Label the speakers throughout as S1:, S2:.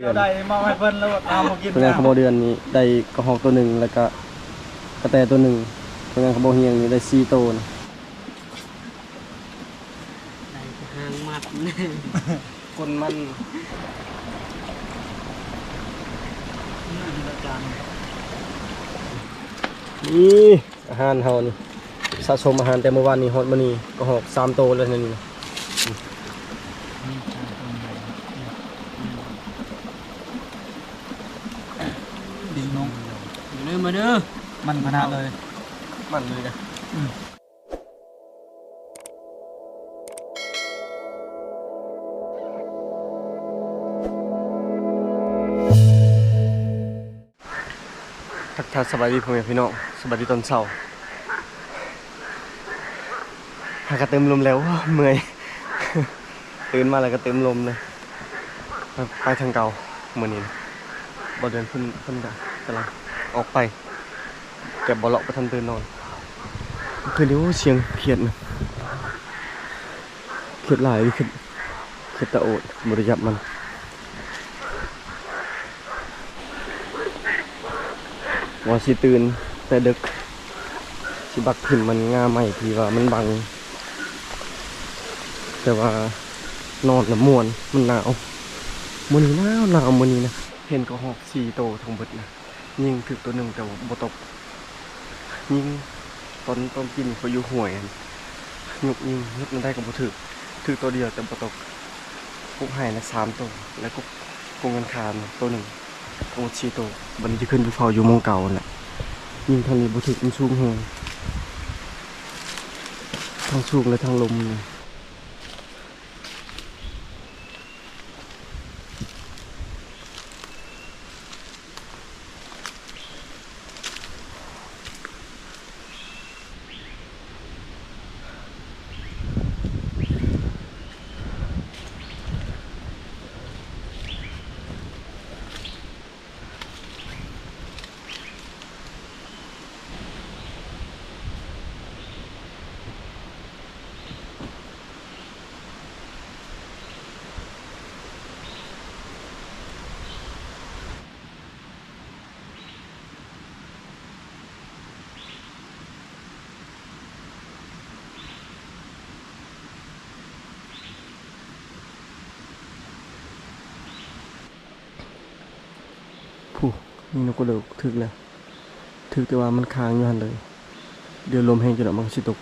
S1: เดี๋ยวได้มอบให้เพิ่นแล้วเอามากิน
S2: ผลงานขโมยเดือนนี้ได้กระหอกตัวหนึ่งแล้วก็กระแตตัวหนึ่งผลงานขโมยเฮียงนี้ได้สี่ตัวนะ
S3: ได้หางมัด
S2: คนมัน
S1: อาจารย์
S2: นี่อาหารเฮานี่สะสมอาหารแต่เมื่อวานนี้ฮอดมื้อนี้กระหอกสามตัวแล้วนี่
S3: เด้อมาเด้อ
S1: มันขนาดเลย
S2: มันเลยนะทักทายสบายดีพ่อแม่พี่น้องสบายดีตอนเช้าหากระเต็มลมแล้วเมื่อยตื่นมาแล้วก็เต็มลมเลยไปไปทางเก่าเหมือนนี้นะบ่เดินเพิ่นเพิ่นก็กำลัง ออกไปแต่บ่เลาะไปทันตื่นนอนคือเดี๋ยวเสียงเขียดนะเขียดหลายเขียดเขียดตะโอดบริยับมันว่าสิตื่นแต่ดึกสิบักขึ้นมันง่าใหม่ทีว่ามันบัง แต่ว่านอนละมวนมันหนาวมื้อนี้หนาวหนาวมื้อนี้นะเห็นก็หอกสี่โตทั้งเบิดนะ ยิงถึกตัวหนึ่งแต่บตก ยิงตอนตอนกินเขาอยู่ห่วยกันยุกยิงยุกมันได้กับบถือถือตัวเดียวแต่บตกกุกไห่นะสามตัวแล้วกุกกงกันคามตัวหนึ่งโอชีตัวบันจะขึ้นไปเฝ้าอยู่มองเก่านั่นแหละยิงทางนี้บถือมันสูงแฮงทางสูงและทางลมนี่ผู้ นี่นกกระเดกถึกแล้วถึกแต่ว่ามันค้างอยู่หันเลย เดี๋ยวลมแห้งจนมันก็สิตก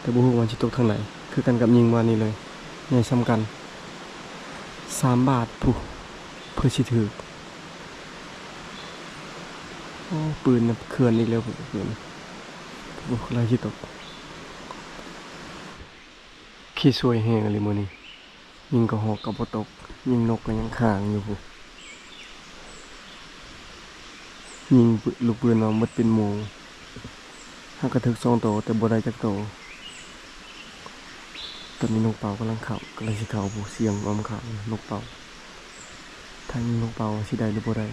S2: แต่บ่ฮู้ว่ามันสิตกทางไหนคือกันกับยิงมานี่เลยใหญ่ซ้ำกันสามบาทผู้เพื่อสิถือโอ้ปืนนะเขื่อนอีกแล้วปืนโอ้ลายสิตกขี้สวยแฮงเลยมือนี้ยิงก็หอกก็บ่ตก ยิงนกก็ยังค้างอยู่ผู้ ยิงลูกปืนมาหมดเป็นหมู่ห้ากระทึกสองโตแต่บ่ได้จักโตตอนนี้นกเป่ากำลังเข่ากำลังสิเข่าผู้เสียงอ้อมข่านกเป่าทางนกเป่าสิได้หรือบ่ได้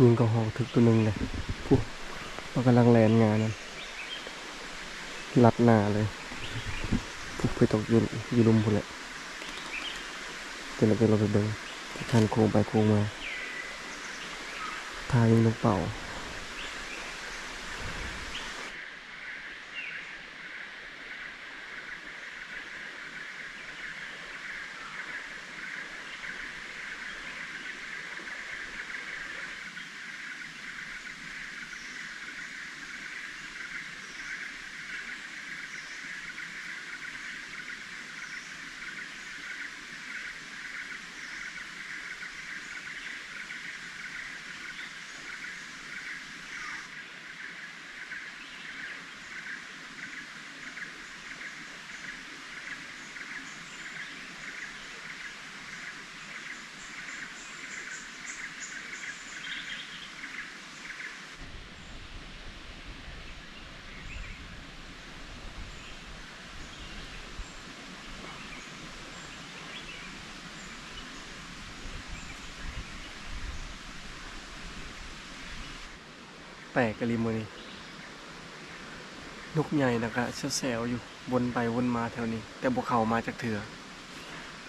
S2: ยิงก็หอกถึกตัวหนึ่งเลยผู้มันกำลังแลนงานนั่นลัดหน้าเลยผู้ไปตกอยืนยืนลุมพุ่นแหละ เดี๋ยวเราไปเราไปเบิ่งทันโค้งไปโค้งมาทายิงนกเป่า แปลกกะลิมือนี่นกใหญ่นะคะเซลๆอยู่วนไปวนมาแถวนี้ แต่บ่เขามาจากเถือ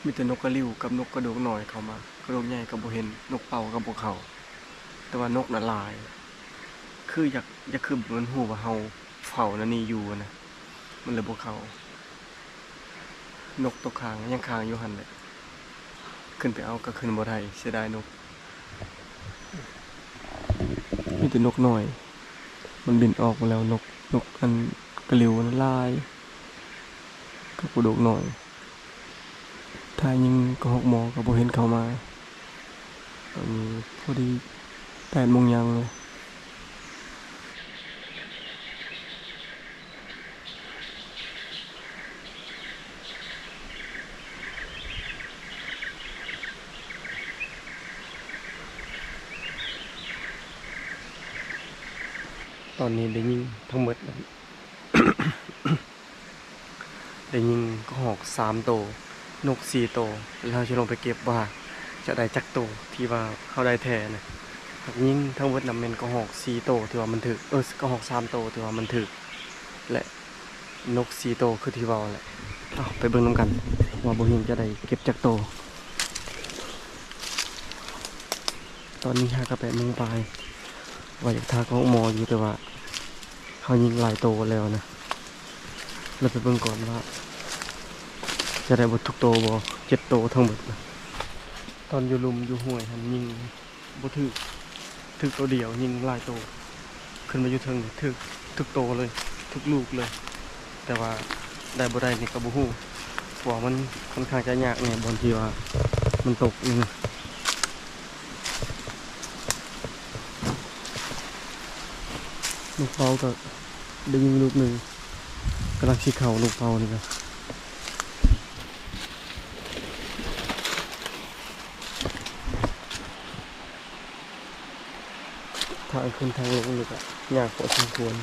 S2: มีแต่นกกระริ้วกับนกกระโดกหน่อยเขามากระโดกใหญ่กับบ่เห็นนกเป่ากับบ่เขา แต่ว่านกน่ะลาย คืออยากอยากคือมันฮู้ว่าเฮาเฝ้านั่นนี่อยู่นะมันเลยบ่เขา นกตกค้างยังค้างอยู่หันแหละขึ้นไปเอาก็ขึ้นบ่ได้เสียดายนก มีแต่นกหน่อย มันบินออกมาแล้วนกนกอันกระลิวนันลายกับกระโดกหน่อย ถ้ายิงก็หอกหมอกับโบเห็นเข้ามาอันนี้พอดีแปดโมงยังเลย อนนี้ได้ยิงทั้งหมดได้ยิงกระหอกสามโตวนกสี่โตแล้วเราจะลงไปเก็บว่า จะได้จักโตวที่ว่าเขาได้แทนะหากยิงทั้งหมดนำเป็นกระหอกสี่โตวที่ว่ามันถึกเออกระหอกสามโตวที่ว่ามันถึก และนกสี่โตวคือที่ว่าแหละเอาไปเบิ่งน้ำกันว่าบุหิงจะได้เก็บจักโตวตอนนี้ห้ากระแปดโมงปว่าอยากทากของหมออยู่แต่ว่า เขายิงหลายโตแล้วนะเราไปเบิ่งก่อนว่าจะได้บททุกโตบ่เจ็ดโตทั้งหมดนะตอนอยู่ลุมอยู่ห้วยหันยิงบ่ถึกถึกตัวเดียวยิงหลายโต ขึ้นมาอยู่เทิงถึกทุกโตเลยทุกลูกเลย แต่ว่าได้บ่ได้นี่ก็บ่ฮู้เพราะว่ามันค่อนข้างจะยากเนี่ยบางทีว่ามันตกนี่ ลูกเปาก็ได้ยิงลูกหนึ่งกำลังชี้เข่าลูกเปานี่ครับทางขึ้นทางลงนี่ก็ยากพอสมควร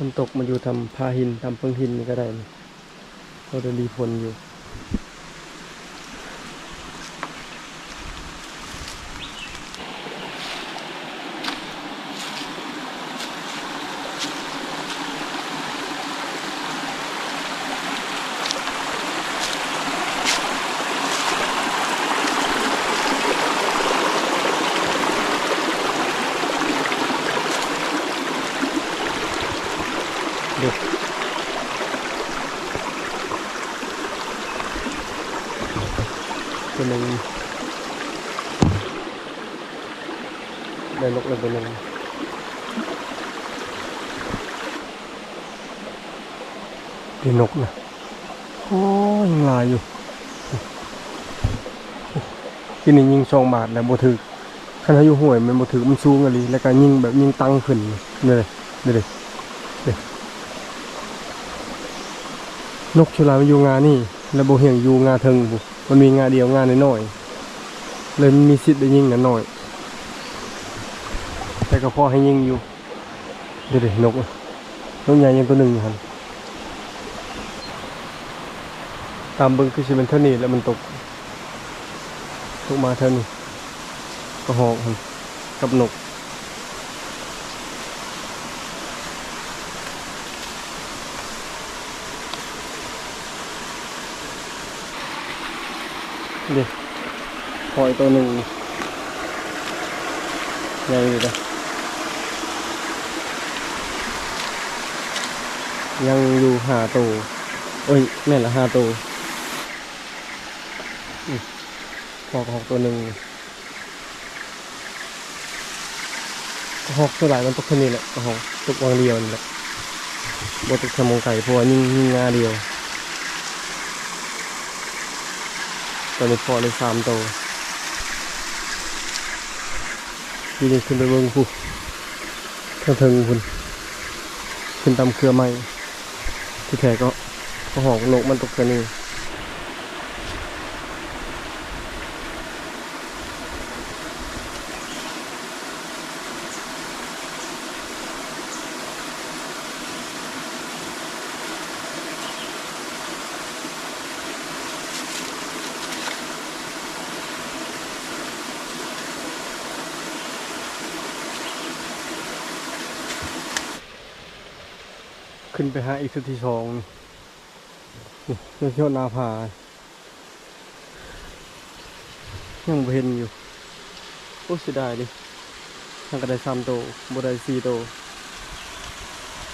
S2: คนตกมาอยู่ทำพาหินทำเพิงหินนี่ก็ได้นี่เราจะมีผลอยู่ เด็กตัวหนึ่งได้นกเลยตัวหนึ่งเป็นนกนะโอ้ยยังลายอยู่กินนี่ยิงสอง บาทแล้วบ่ถือคันถ้าอยู่ห่วยมันบ่ถือมันสูงอะไรแล้วก็ยิงแบบยิงตังขึ้นนี่เลยนี่เลยนกชุลามันอยู่งานนี่แล้วโบเหียงอยู่งาเทิงบุมันมีงาเดียวงานน้อยๆเลยมีสิทธิ์ได้ยิงนหน่อยแต่ก็พอให้ยิงอยู่เดี๋ยวนกนกใหญ่ยังตัวหนึ่งอยู่หันตามบิ้งคือสิเป็นเท่านี้แล้วมันตกตกมาเท่านี้ ก็หอกกับนกเด็กปล่อยตัวหนึ่งใหญ่อยู่เลยยังอยู่หาตัวโอ้ยแม่ละหาตัวอืมพอกหอกตัวหนึ่งกระ หอกตัวหลายมันตกค่นี้แหละกระหอกตกวางเดียวนี่แหละบตกขมงไก่พว่ายิ่งยิ่งงาเดียวตอนนี้พอเลยสามตัวยีนี่ขึ้นไปเบิ้งผู้ข้งเทิงคุณขึ้นตามเครือไม้ที่แท้ก็ก็หอกนกมันตกกันนี่ ขึ้นไปหาอีกสุดที่สองนี่นี่เที่ยวนาผายังบ่เห็นอยู่โอ้เสียดายดิทางกระไดสามโตบ่ได้สี่โตว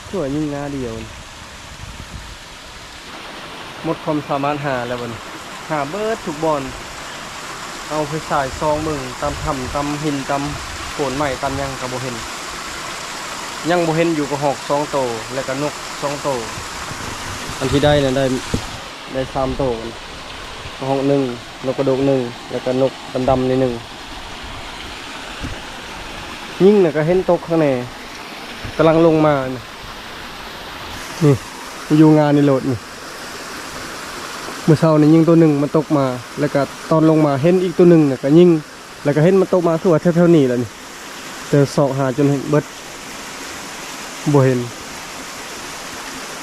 S2: ทั่วายิ่งงาเดียวหมดความสามารถหาแล้วบันหาเบิร์ดทุกบอนเอาไปสายซองมึงตามถ้ำตามหินตามโขนใหม่ตามยังกับบ่เห็น ยังโบเห็นอยู่กับหอกสองโตแล้วก็นก สองโตวอันที่ได้เนี่ยได้ได้สามโตวมันหอกหนึ่งนกกระโดกหนึ่งแล้วก็นกดำๆนี่หนึ่งยิ่งน่ะก็เห็นตกข้างในกำลังลงมานี่นี่อยู่งานในโหลดนี่เมื่อเช้านี่ยิงตัวหนึ่งมันตกมา แล้วก็ตอนลงมาเห็นอีกตัวหนึ่งน่ะก็ยิงแล้วก็เห็นมันตกมาทั่วแถวๆนี้แหล้วนี่แต่สอกหาจนเห็นเบิดบ่เห็น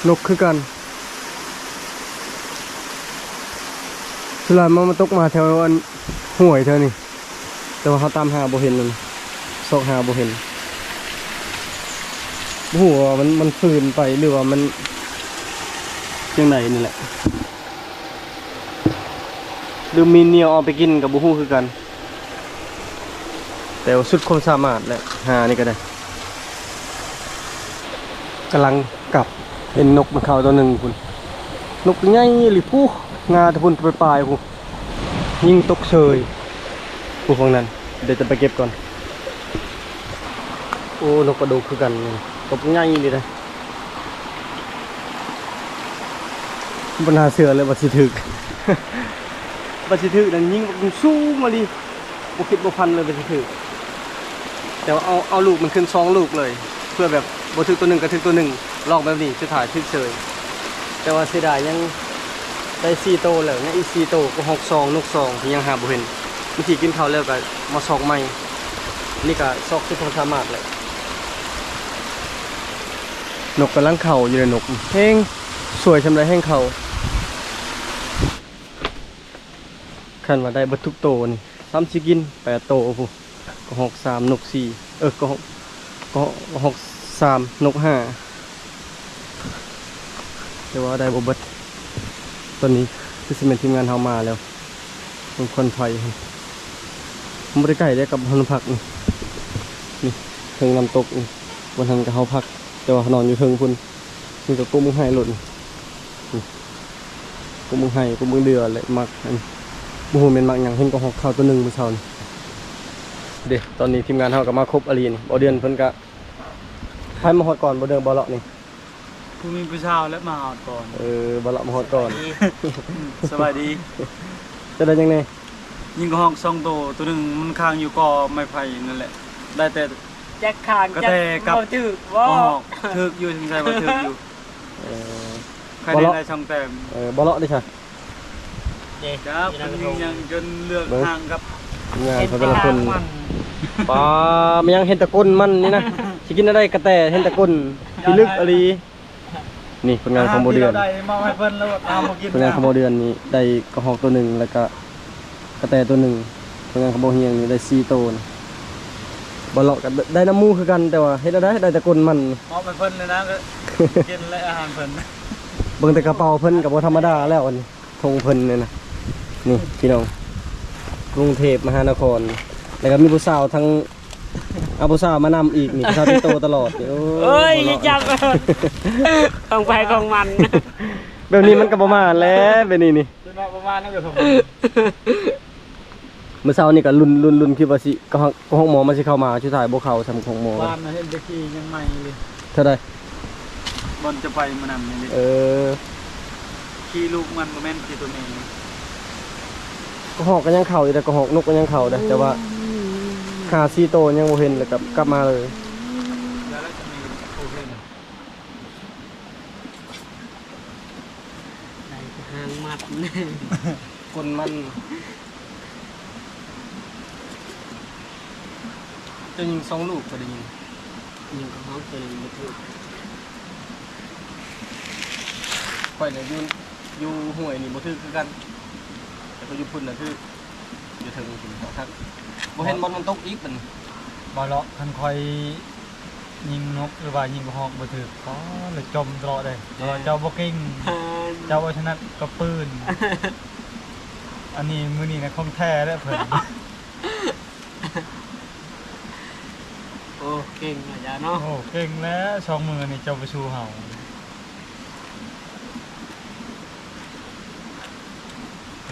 S2: นกคือกันสุดท้ายมันมาตกมาแถวอันห่วยเท่านี้แต่ว่าเขาตามหาบ่เห็นนั่นซกหาบ่เห็นบ่ฮู้ว่ามันมันฟืนไปหรือว่ามันจังไดนี่แหละหรือมีเนียวเอาไปกินกับบ่ฮู้คือกัน แต่ว่าสุดความสามารถแหละหานี่ก็ได้กำลังกลับ เห็นนกมันเข้าตัวหนึ่งคุณนกใหญ่หรือผู้งาตะพุนไปปลายคุณยิงตกเชยผู้ฟังนั้น เดี๋ยวจะไปเก็บก่อน โอ้นกกระโดดคือกันตกใหญ่ดีเลยปัญหาเสือเลยบัดสิถึกบัดสิถึกนั่นยิงมันสู้มาดิบุคิดบุพันเลยบัดสิถึกแต่ว่าเอาเอาลูกมันขึ้นสองลูกเลย เพื่อแบบบัทึกตัวหนึ่งกับทึกตัวหนึ่ง ลองแบบนี้สุดท้ายทึกเฉยแต่ว่าเสียดายยังได้สี่โตแล้วเนี่ยอีกสี่โตก็หกซองนกซองที่ยังหาบุเห็นเมื่อกี้กินข้าวแล้วก็มาซอกใหม่นี่ก็ซอกสุดความสามารถเลยนกกำลังเข่าอยู่ในนกแห้งสวยชำไรแห้งเข่าขันว่าได้บัตทุกโตนี่ซ้ำชิกินแปดโตวผู้ก็หกสามนกสี่เออก็หกก็หกสามนกห้า เดี๋ยวว่าได้บเบิดตอนนี้คือสิเมนทีมงานเฮามาแล้วมันคนไฟผมบริไก่ได้กับพนพักนี่นี่เทิงน้ำตกนี่บนทันกับเฮาพัก แต่ว่านอนอยู่เทิงพุ่นนี่ก็กุ้งมึงไห้หล่นกุ้งมึงไห้กุ้งมึงเดือเลยมักอันบูฮูเป็นมักอย่างเห็นก็หอกข้าวตัวหนึ่งมื้อเช้านี่เด็ตอนนี้ทีมงานเฮาก็มาครบอลีนบ่เดือนเพิ่นก็ใครมาฮอดก่อนบ่เดือนบ่เลาะนี่
S1: ผู้มีผู้ชาวและมาหอดก่อน
S2: เออบ่เลาะมาฮอดก่อน
S1: สบายดี
S2: จะได้จังได๋
S1: ยิงกระห้องซองโตวตัวหนึ่งมันค้างอยู่กอไม้ไผ่นั่นแหละ ได้แต่
S3: แจ็คคาง
S1: กระ
S3: แจ็ค
S1: แทกกับ
S3: เบาจืด
S1: ก
S3: ว่า
S1: ระหอกถึกอยู่ถึงใจว่าถึกอยู่
S2: เออ
S1: ใครได้ได้ช่องแต้ม
S2: เออบ่เลาะดิค่ะ
S3: เด็ก
S1: ครับมันยิงยังจนเลือกทางกับ
S2: ทีมงาน
S3: เห็น
S2: เขา
S3: แต่
S2: แต่ละค
S3: ทานงมัน
S2: ปลามันยังเห็นแตะก้นมันนี่นะสิกินได้กระแตเห็นแตะก้นพี่ลึกอลี นี่ผลงานของบ่เดือน
S1: ที่ราได้มอบให้เพิ่นแล้วเอามากิน
S2: ผลงานของบ่เดือนนี้ได้กระหอกตัวหนึงแล้วก็กระแตตัวหนึงผลงานของบ่เฮียงนี่ได้4ตัวนะบ่เลาะก็ได้น้ำมูคือกันแต่ว่าเฮ็ดได้ได้แตะก้นมัน
S1: มอบให้เพิ่นเลยนะก็กินและอาหารเพิ่น
S2: เบิ่งแต่กระเป๋าเพิ่นกับบ่ธรรมดาแล้วอันนี้ธงเพิ่นเนี่ยนะนี่พี่น้องกรุงเทพมหานคร แล้วก็มีผู้สาวทั้ง เอาผู้สาวมานำอีกนี่ผู้สาวที่โตตลอดนี่โอ้
S3: เอ้ย
S2: บ่
S3: อย่า
S2: เลาะ
S3: จับของไปของมัน
S2: แบบนี้มันก็ประมาณแล้วแบบนี้นี่
S1: จนว่าประมาณนั้นก็ถูก
S2: เมื่อเช้านี่ก็ลุ้นลุ้นลุ้นคิดว่าสิก็ห้องก็ห้องหมอมันสิเข้ามาชุดถ่ายบ่เข้าทำของหมอ
S1: บ้านน่ะเห็นตะกี้ยังใหม่เลย
S2: เท่าใด
S1: บอลจะไปมานำนี่
S2: เออ
S1: ขี่ลูกมันบ่แม่นขี่ตัวเอง
S2: ก็หอกก็ยังเข้าอยู่แต่ก็หอกนกก็ยังเข้าได้แต่ว่า หาซีโตยังบ่เห็นแล้วก็กลับมาเลย
S1: แล้วเราจะมีโอเคนะ
S3: ไหนจะหางมัด
S2: กลมันจะยิงสองลูกก็ได้ยิง
S3: ยิงกับห้องตัวหนึงบ่ถือ
S2: ข่อยเนี่ยอยู่อยู่ห้วยนี่บ่ถือคือกัน แต่ก็อยู่พุ่นน่ะคือ อยู่ถึงพุ่นเขาทักบ่เห็นบอลมันตกอีกมัน
S1: บอลเลาะคันคอยยิงนกหรือว่ายิงกระหอกบ่ถืออ๋อเลยจมตลอดเลยเพราะว่าเจ้าบ่เก่งเจ้าบ่ชนะกับปืนอันนี้มื้อนี้นะของแท้แล้วเพิ่น
S3: โอ้เก่งหน่อยจ้าเนาะ
S1: โอ้เก่งแล้วสองมือนี่เจ้าไปชูเห่าประ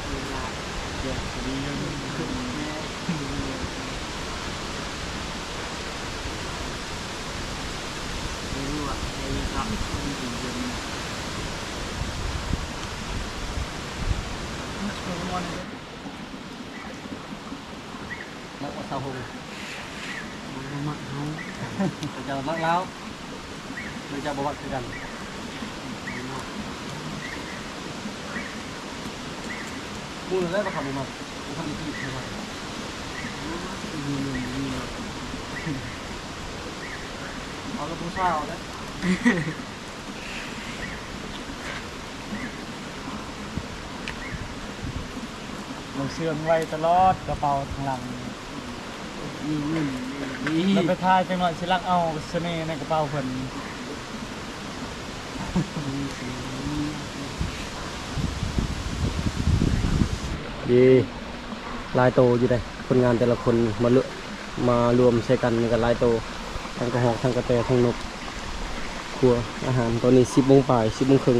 S1: มักเอาเสา
S2: หง
S3: มันมักเฮา
S2: แต่จะมักแล้วมันจะบวัดคือกันมูลแล้วก็ทำบ่มักทำอีทีบ่มัก
S3: มีหนุ่มมีเนา
S2: เอาแล้วผู้ชายเอาแล้ว
S1: เราเสื่อมไว้ตลอดกระเป๋าทางหลัง
S3: มีเงินมี
S1: เราไปทายจังหน่อยสิลักเอาเสน่ห์ในกระเป๋าเพิ่น
S2: ดีลายโตอยู่ได้คนงานแต่ละคนมาเลือกมารวมใช้กันในกันลายโตทั้งกระหอกทั้งกระแตทั้งนก ครัวอาหารตอนนี้สิบโมงป่ายสิบโมงครึ่ง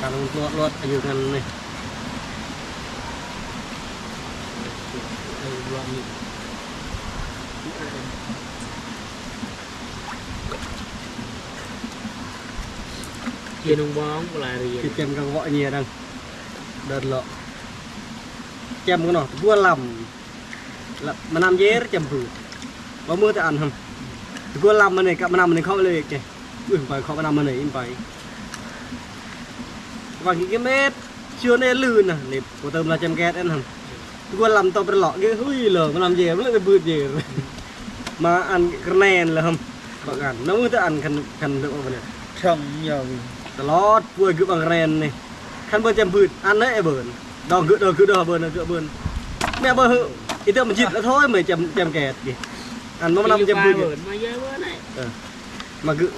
S2: การรถรถอายุกันเลย
S3: เออรวมนี่เกียร์นงบ้องเวลาเรียน
S2: thì kem càng gọi nhiều đang đợt lọ kem cái nó vua lầm là mà làm dễ kem thử có mưa thì ăn không vua lầm mà này cả mà nằm này không เลย kì ui phải không mà nằm mà này im phải và cái mét chưa nên lư nè này của tôm là kem két ăn không vua lầm tao phải lọ cái ui lờ mà làm gì nó lại bự gì mà ăn cái nền là không bạn ăn nó mưa thì ăn khăn khăn được không này
S1: ช่องยาว
S2: ตลอดป่วยคือบางแรนนี่คันเบิ่นจำพืชอันนั้นไอ้เบิ่น ดอกคือดอกคือดอกเบิ่นดอกคือเบิ่นแม่บ่ฮึอีเตอมันจิตแล้วโท้ยเหมือนจำจำแกดดิอันบ่มันนำจำพืช
S3: เบิดมาเยอะเว้ยไหน
S2: มาคือ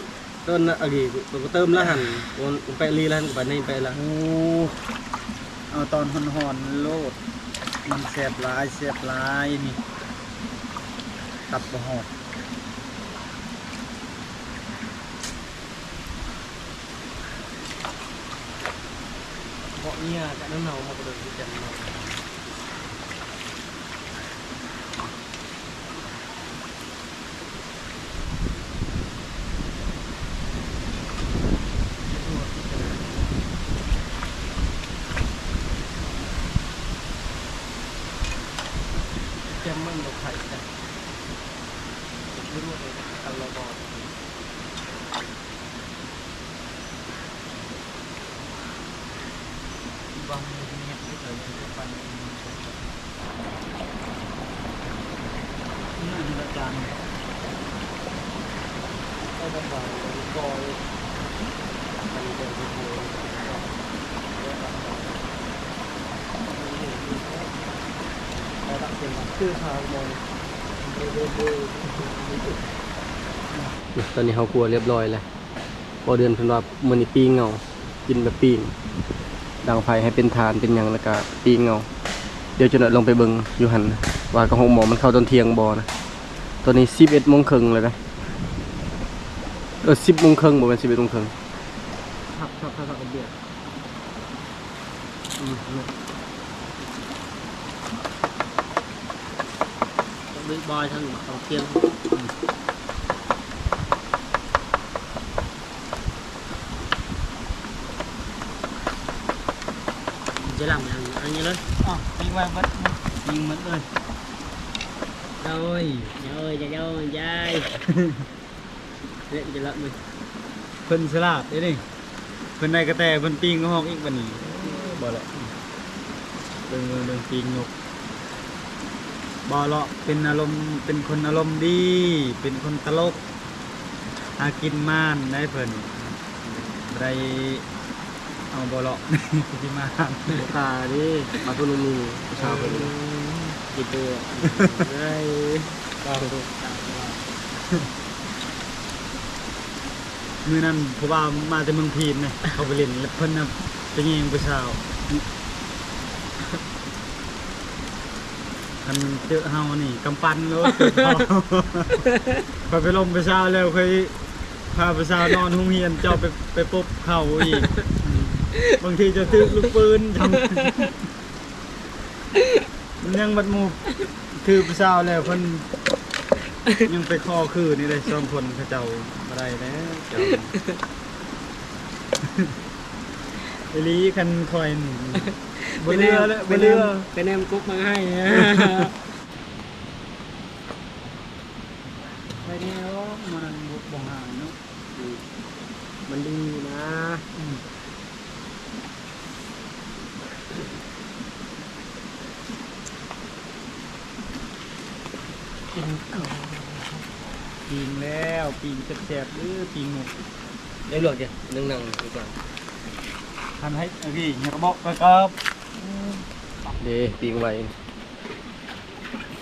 S2: ต้นอะกีกูก็เติมแล้วหั่นกูไปลีแล้วหั่นกูไปนี่ไปละ
S1: โอ้เอาตอนหอนๆโลดมันแสบหลายแสบหลายนี่ตับบ่หอด
S2: บ่เนี่ยกับน้ำเนามาก็เดินจังเนาะ
S1: แก้มมันดอกไข่จ้ะไม่รู้เลยตันเราบอกบางทีเนี่ยไม่เคยจะปันนี่อาจารย์เอาบางบางบอยมันเป็นตัวเราตัดเป็นชื่อทางมอง
S2: ตอนนี้เฮากลัวเรียบร้อยแล้วพอเดือนเพิ่นวามื้อนี้ปิ้งเงา กินแบบปิ้งดังไฟให้เป็นทานเป็นยังแล้วก็ปิ้งเงา เดี๋ยวจะนลงไปเบิงอยู่หันว่ากระหงหมอมันเข้าตอนเที่ยงบ่นะตอนนี้11โมงครึ่งเลยนะเออ10โมงครึ่งบ่แม่น11โมงครึ่ง
S3: ขับขับขับขับเบียดบิ๊กบอยทั้งเขาเที่ยงจะลำยังไงอันนี้เบั
S1: ดยิงมันเลยโอ้ย
S3: เดี๋ยวจะเดี๋ยวยายเล่นจะละมึง
S1: เพิ่นฉลาดเด้นี่เพิ่นได้กระแตเพิ่นปิงก็ ฮอกอีกบัดนี้บ่ละเบิ่งเบิ่งเบิ่งปิงนกบ่เลาะเป็นอารมณ์เป็นคนอารมณ์ดี เป็นคนตลกหากินม่านได้เพิ่นบ่ได้เอาบ่เลาะที่ม่าน
S2: ตาดิมาตุนุมีชาวเป็น
S3: กินตัวได้
S1: มือนั้นเพราะว่ามาจากเมืองพีนเนี่ยเขาไปเล่นแล้วเพิ่นน่ะไปยิงผู้สาว คันเจอเฮานี่กำปั้นเลยพอไปลมผู้สาวแล้วเคยพาผู้สาวนอนห้องเฮียนเจ้าไปไปปบเข่าอีก บางทีจะตึกลูกปืนทำมันยังบัดหมูคือผู้สาวแล้วเพิ่นยังไปคอคือนี่เลยสองคนเขาเจ้าอะไรแล้วเจ้า ไอลีคันคอยนี่บนเรือเลยบนเรือ
S3: เป็นแอมกุ๊กมาให้นะ
S1: ไปเดียวมันบุกบ่หางเนาะ
S3: มันดีนะ
S1: ปีงแล้วปีงแสบๆหรือปีงหมก
S3: เดี๋ยวหลวกเดี๋ยวนึ่งนั่งดีกว่า
S1: ทำให้เอาพี่อย่ากระบอกกระกับ
S2: เด้ปีงไว้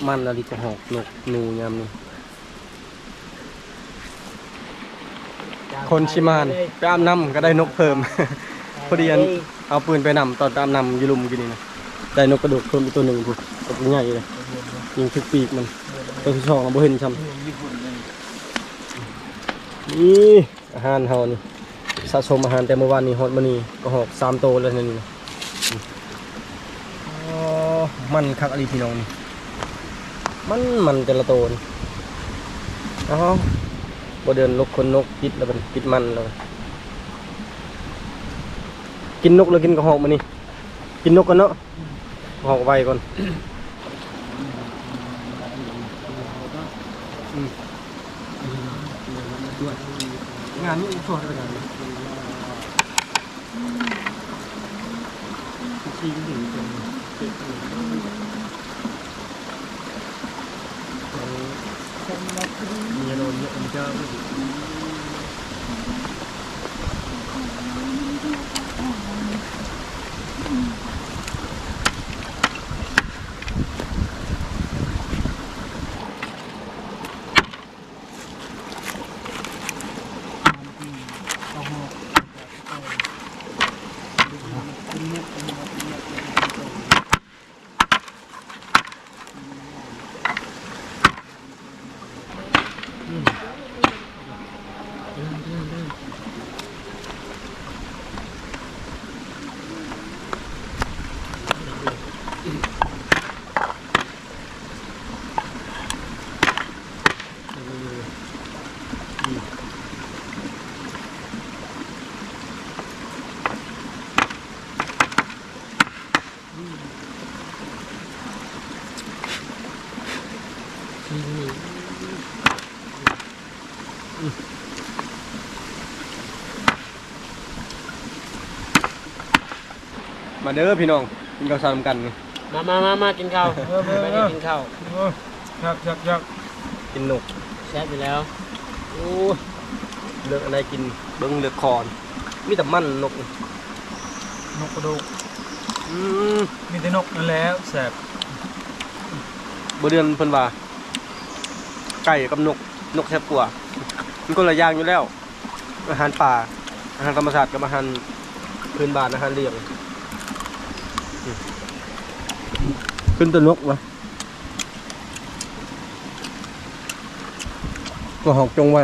S2: มันอะไรก็หอกนกหนูยามนี่คนชิมานไปอาบน้ำก็ได้นกเพิ่ม พอดีอันเอาปืนไปนำตอนไปอาบน้ำอยูลุมกินนี่นะได้นกกระโดดเพิ่มอีกตัวหนึ่งพุ่นตัวใหญ่เลยยิงถึกปีกมันตัวที่สองเราบ่เห็นช้ำ
S1: ญี่ปุ่นเลย
S2: นี่อาหารเฮานี่ สะสมอาหารแต่เมื่อวานนี้ฮอดมื้อนี้ก็หอกสามโตแล้วนี่มันคักอลีพี่น้องนี่มันมันแต่ละโตนี่อ๋อบเดินลกคนนกปิดแล้วมันปิดมันแล้วกินนกแล้วกินกระหอกมื้อนี้กินนกก่อนเนาะหอกไวก่อนงานนี้สวย เป็นงานนี้
S1: ปีงถึงตรง
S2: มีอารมณ์เยอะมันจะ
S1: เอ
S2: มาเด้อพี่น้องกินข้าวสารกันนี่
S3: มามามามากินข้าวไม่ได้กินข้าว
S1: โอ้ยยักยักยัก
S2: กินนก
S3: แซ่บไปแล้ว
S2: โอ้ยเลือกอะไรกินเบิ้งเลือกคอนมีแต่มันนกนี่
S1: นกกระดูก
S2: อืม
S1: มีแต่นกนั่นแหล้วแสบ
S2: บ่เดือนเพิ่นว่าไก่กับนกนกแซ่บกว่ามันก็ละอย่างอยู่แล้ว อาหารป่า อาหารธรรมชาติกับอาหารพื้นบ้านอาหารเลี้ยงอืม ขึ้นตัวนกวะก็หอกจงไว้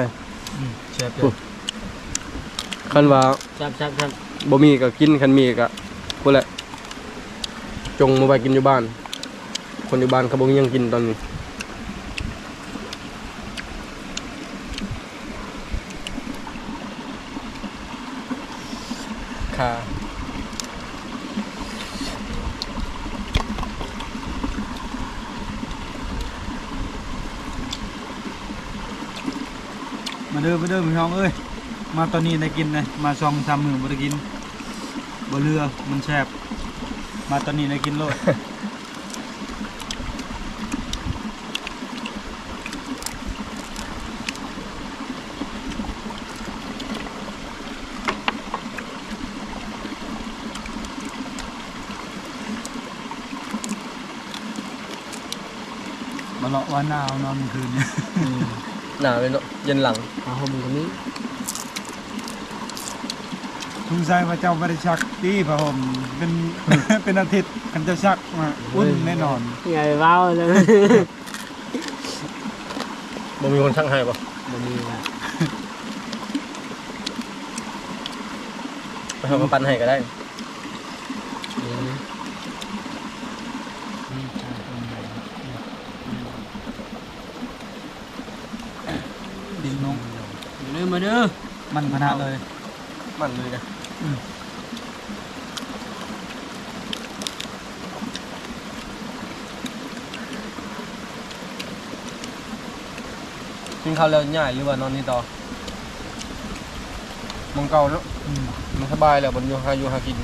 S1: อืมแสบ
S2: อุ๊ยคันว่า
S3: แซ่บแซ่บแซ่บ
S2: บ่มีก็กินคันมีก็พูดแหละ จงมาไว้กินอยู่บ้าน คนอยู่บ้านเขาบ่มีหยังกินตอนนี้ค่ะ
S1: มาเด้อมาเด้อพี่น้องเอ้ยมาตอนนี้ได้กินเลยมาช่องสามมือบ่ได้กินบ่เรือมันแซ่บมาตอนนี้ได้กินโลดมาเลาะว่าหนาว นอนคืนเนี่ย
S2: หนาวเลยเนาะเย็นหลัง
S3: ผ้าห่มก็มี
S1: สงสัยว่าเจ้าบริชักตีพระผมเป็น เป็นอาทิตย์กันจะชักมาอุ่นแน่นอน
S3: ใหญ่เว้าเลย
S2: บ่มีคนช่างให้ป่ะ
S3: บ่มีละ
S2: ไปหามาปั่นให้ก็ได้
S3: มาเด้อมาเด้อ
S1: มันขนาดเลย
S2: มันเลยนะ
S1: อืม
S2: กินข้าวแล้วง่ายหรือว่านอนนี่ต่อมองเก่าเนาะ
S1: อืม
S2: มันสบายแล้วบนอยู่หาอยู่หากิน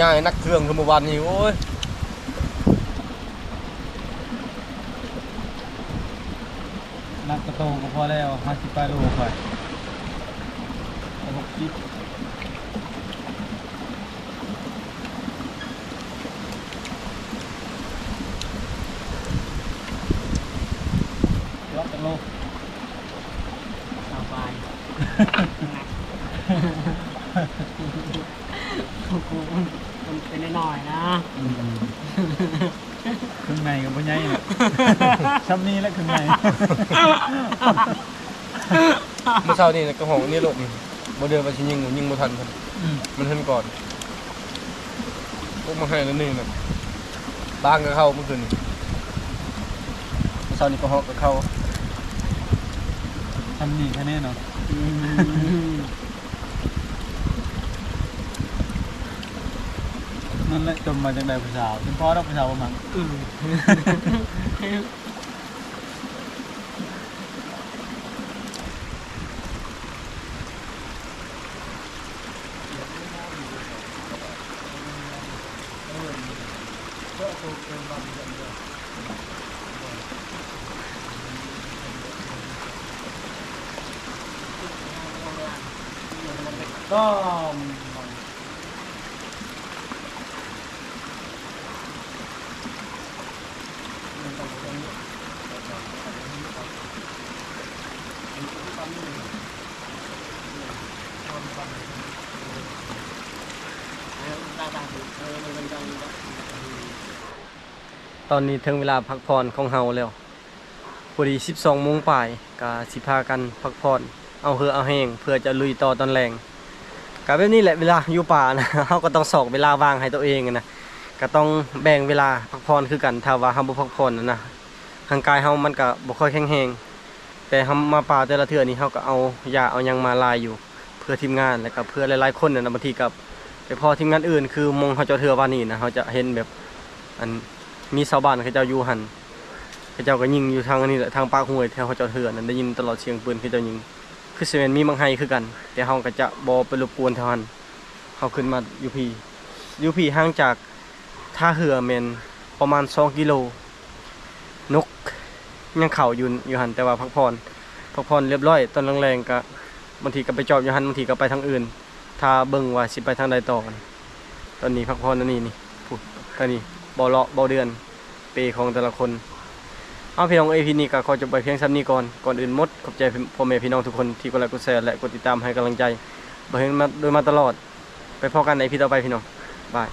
S2: ง่ายนักเครื่องคือเมื่อวานนี้โอ้ย
S1: นักกระ โตก็พอแล้วห้าสิบแปดโลไปหกสิบวัดตะโล
S3: สบายกูมันมันเป็นน้อยๆนะ
S1: ครึ่งในกับพ่อใหญ่น่ะ ช้ำนี้แล้วครึ่งใน
S2: เมื่อเช้านี่กระหองนี่หลบบ่เดินไปชิยิงยิงบ่ทันมัน
S1: อืม
S2: มันทันก่อนพวกมาให้แล้วนี่นะบ้างก็เข้าเมื่อคืนนี้เมื่อเช้านี่กระหองก็เข้า
S1: ช้ำนี้แค่นี้เนาะ
S3: อืม
S1: นั่นแหละจมมาจากใดผู้สาวเป็นพ่อเราผู้สาวประมาณ
S3: อื
S2: อนนี้ถึงเวลาพักผ่อนของเฮาแล้วพอดี 12โมงปลายก็สิพากันพักผ่อน เอาเหือเอาแห้งเพื่อจะลุยต่อตอนแรงก็แบบนี้แหละเวลาอยู่ป่านะเฮาก็ต้องสอกเวลาว่างให้ตัวเองนะก็ต้องแบ่งเวลาพักผ่อนคือกันถ้าว่าเฮาบ่พักผ่อนนะนะร่างกายเฮามันก็บ่ค่อยแข็งแรงแต่เฮามาป่าแต่ละเทื่อนี่เฮาก็เอายาเอายังมาลายอยู่ เพื่อทีมงานแล้วก็เพื่อหลายๆคนนะบางทีกับไปพอทีมงานอื่นคือมองเขาเจะเทือว่านี่นะเขาจะเห็นแบบอัน มีชาวบ้านเขาเจ้าอยู่หันเขาเจ้าก็ยิงอยู่ทางนี้แหละทางปากห้วยแถวเขาเจ้าเถื่อนนั้นได้ยินตลอดเสียงปืนเขาเจ้ายิง คือเซเว่นมีบางไฮคือกัน แต่เขาก็จะบอไปรบกวนแถวหันเขาขึ้นมาอยู่พีอยู่พีห่างจากท่าเหือแมนประมาณ2กิโลนกยังเข่าอยู่อยู่หันแต่ว่าพักผ่อนพักผ่อนเรียบร้อยตอนแรงๆก็บางทีก็ไปจอบอยู่หันบางทีก็ไปทางอื่นถ้าเบิ่งว่าสิไปทางใดต่อ ตอนนี้พักผ่อนอันนี้นี่พูดตอนนี้ บอเลาะบอเดือนเปของแต่ละคนเอาพี่น้องเอพีนี้ก็ขอจบไปเพียงซ้ำนี้ก่อนก่อนอื่นมดขอบใจพ่อแม่พี่น้องทุกคนที่กดไลค์กดแชร์และกดติดตามให้กำลังใจบ่เห็นมาโดยมาตลอด ไปพอกันในพี่ต่อไปพี่น้องบาย